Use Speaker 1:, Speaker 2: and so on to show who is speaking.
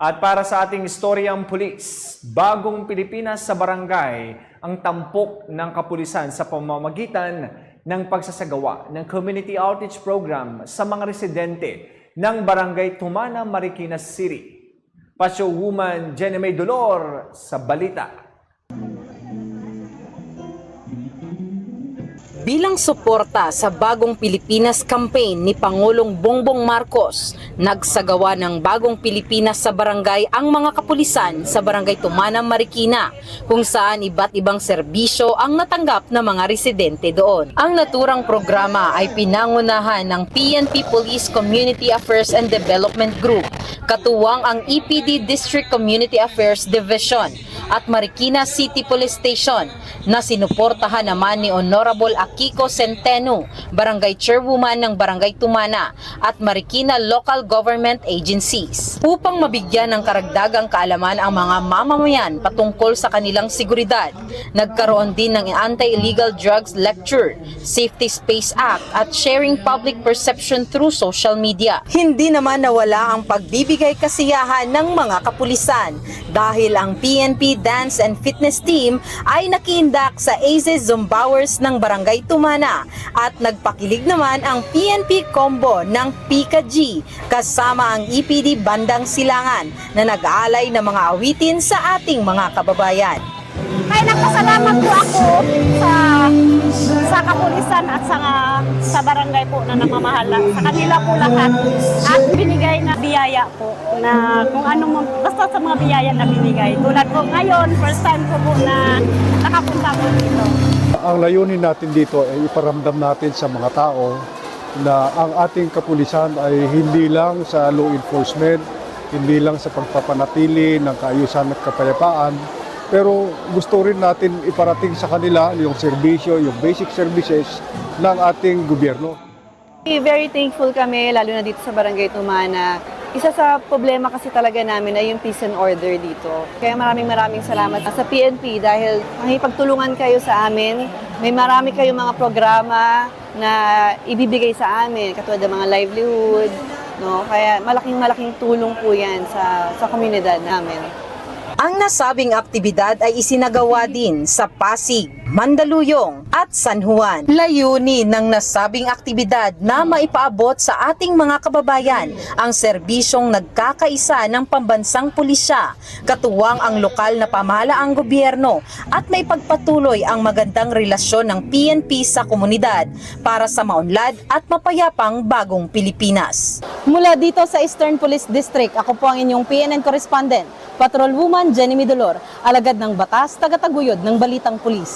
Speaker 1: At para sa ating istoryang pulis, bagong Pilipinas sa barangay ang tampok ng kapulisan sa pamamagitan ng pagsasagawa ng Community Outreach Program sa mga residente ng Barangay Tumana, Marikina City. Pasyo Woman Jenny May Dolor sa balita.
Speaker 2: Bilang suporta sa Bagong Pilipinas campaign ni Pangulong Bongbong Marcos, nagsagawa ng Bagong Pilipinas sa barangay ang mga kapulisan sa Barangay Tumana, Marikina, kung saan iba't ibang serbisyo ang natanggap ng mga residente doon. Ang naturang programa ay pinangunahan ng PNP Police Community Affairs and Development Group, katuwang ang EPD District Community Affairs Division at Marikina City Police Station na sinuportahan naman ni Honorable Akiko Centeno, Barangay Chairwoman ng Barangay Tumana at Marikina Local Government Agencies upang mabigyan ng karagdagang kaalaman ang mga mamamayan patungkol sa kanilang seguridad. Nagkaroon din ng Anti-Illegal Drugs Lecture, Safety Space Act at Sharing Public Perception through Social Media. Hindi naman nawala ang pagbibigay kasiyahan ng mga kapulisan dahil ang PNP Dance and Fitness Team ay nakiindak sa Aces Zombowers ng Barangay Tumana at nagpakilig naman ang PNP Combo ng Pika G kasama ang EPD Bandang Silangan na nag-aalay ng mga awitin sa ating mga kababayan.
Speaker 3: Kaya nagpasalamat po ako sa sa kapulisan at sa sa barangay po na namamahala. Sa kanila po lahat at binigay na biyaya po na kung ano mo, basta sa mga biyaya na binigay. Tulad po ngayon, first time ko po na nakapunta po dito.
Speaker 4: Ang layunin natin dito ay iparamdam natin sa mga tao na ang ating kapulisan ay hindi lang sa law enforcement, hindi lang sa pagpapanatili ng kaayusan at kapayapaan, pero gusto rin natin iparating sa kanila yung serbisyo, yung basic services ng ating gobyerno.
Speaker 5: Very thankful kami, lalo na dito sa Barangay Tumana. Isa sa problema kasi talaga namin ay yung peace and order dito. Kaya maraming maraming salamat sa PNP dahil makipagtulungan kayo sa amin. May marami kayong mga programa na ibibigay sa amin, katulad ng mga livelihood. No? Kaya malaking malaking tulong po yan sa, sa komunidad namin.
Speaker 2: Ang nasabing aktibidad ay isinagawa din sa Pasig, Mandaluyong at San Juan. Layunin ng nasabing aktibidad na maipaabot sa ating mga kababayan ang serbisyong nagkakaisa ng pambansang pulisya, katuwang ang lokal na pamahalaang gobyerno at may pagpatuloy ang magandang relasyon ng PNP sa komunidad para sa maunlad at mapayapang bagong Pilipinas.
Speaker 6: Mula dito sa Eastern Police District, ako po ang inyong PNN correspondent, Patrol Woman Jenny Midolor, alagad ng batas, tagataguyod ng Balitang Pulis.